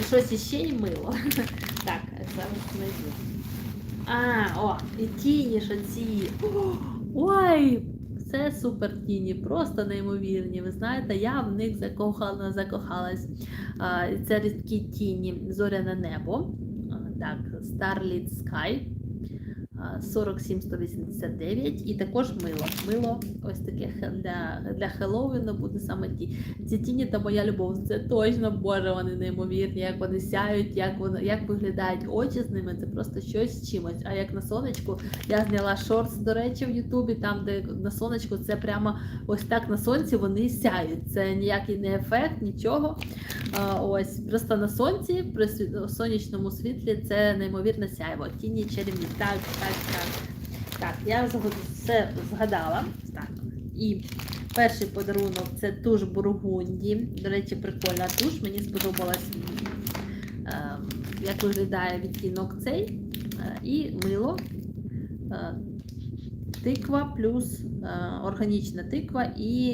І щось іще і мило. Так, зараз знайду. А, о, і тіні ж ці. Ой! Це супер тіні, просто неймовірні. Ви знаєте, я в них закохала, закохалась. Це рідкі тіні Зоряне небо. Так, Starlit Sky. А, 47189 і також мило. Мило ось таке для, для Хеллоуіну буде саме ті. Ці тіні та моя любов. Це точно боже, вони неймовірні, як вони сяють, як вони як виглядають очі з ними. Це просто щось з чимось. А як на сонечку, я зняла шортс, до речі, в Ютубі, там, де на сонечку, це прямо ось так на сонці вони сяють. Це ніякий не ефект, нічого. Ось просто на сонці, при сонячному світлі, це неймовірне сяйво. Тіні чарівні. Так, так, так. Так, я все згадала. Так. І перший подарунок це туш Бургунді. До речі, прикольна туш. Мені сподобалась, е, як виглядає відтінок цей. Е, і мило. Е, тиква плюс органічна тиква і